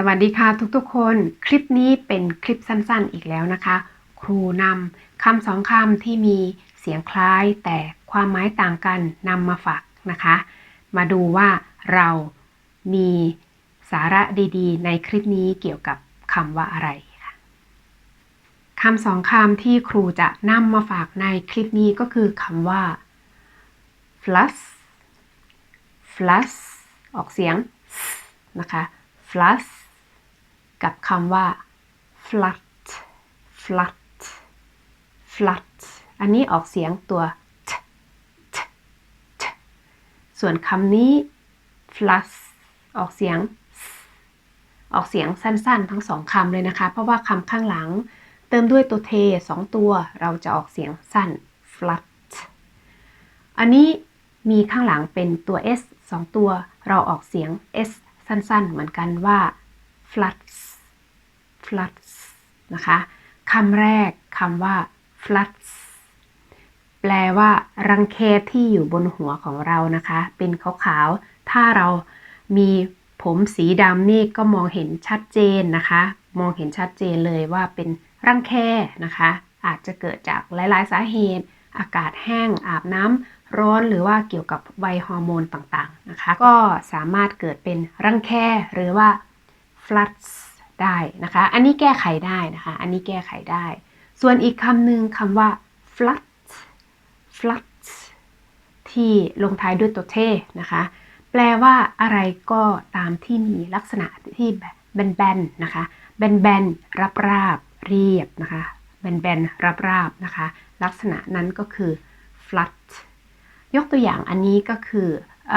สวัสดีค่ะทุกๆ คน คลิปนี้เป็นคลิปสั้นๆอีกแล้วนะคะ ครูนำคำสองคำที่มีเสียงคล้ายแต่ความหมายต่างกันนำมาฝากนะคะ มาดูว่าเรามีสาระดีๆ ในคลิปนี้เกี่ยวกับคำว่าอะไรค่ะคำสองคำที่ครูจะนำมาฝากในคลิปนี้ก็คือคำว่า flush flush ออกเสียง นะคะ flush กับคำว่า flat flat flat อันนี้ออกเสียงตัว t t t ส่วนคำนี้ flush ออกเสียง ออกเสียงสั้นๆ ทั้งสองคำเลยนะคะ เพราะว่าคำข้างหลังเติมด้วยตัวเทสองตัว เราจะออกเสียงสั้น flat อันนี้มีข้างหลังเป็นตัว s สองตัว เราออกเสียง s สั้นๆ เหมือนกันว่า floods floods นะคะคำแรกคำว่า floods แปลว่ารังแคที่อยู่บนหัวของเรานะคะ เป็นขาวๆ ถ้าเรามีผมสีดำนี่ก็มองเห็นชัดเจนนะคะ มองเห็นชัดเจนเลยว่าเป็นรังแคนะคะ อาจจะเกิดจากหลายๆ สาเหตุ อากาศแห้งอาบน้ำร้อนหรือว่าเกี่ยวกับไวฮอร์โมนต่างๆนะคะ ก็สามารถเกิดเป็นรังแคหรือว่า floods ได้นะคะ อันนี้แก้ไขได้นะคะ อันนี้แก้ไขได้ ส่วนอีกคำหนึ่งคำว่า flood flood ที่ลงท้ายด้วยตัวเทนะคะ แปลว่าอะไรก็ตามที่มีลักษณะที่แบนๆนะคะ แบนๆรับราบเรียบนะคะ แบนๆรับราบนะคะ ลักษณะนั้นก็คือ flat ยกตัวอย่างอันนี้ก็คืออ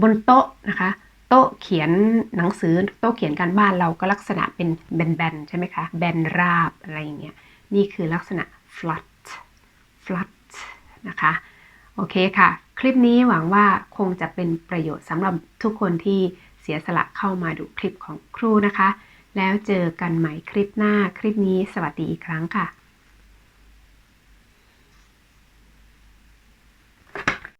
บนโต๊ะนะคะ โต๊ะเขียนหนังสือโต๊ะเขียนการบ้านเราก็ลักษณะเป็นแบนๆใช่ไหมคะแบนราบอะไรอย่างเงี้ยนี่คือลักษณะ flat flat นะคะโอเคค่ะ คลิปนี้หวังว่าคงจะเป็นประโยชน์สำหรับทุกคนที่เสียสละเข้ามาดูคลิปของครูนะคะ แล้วเจอกันใหม่คลิปหน้าคลิปนี้สวัสดีอีกครั้งค่ะ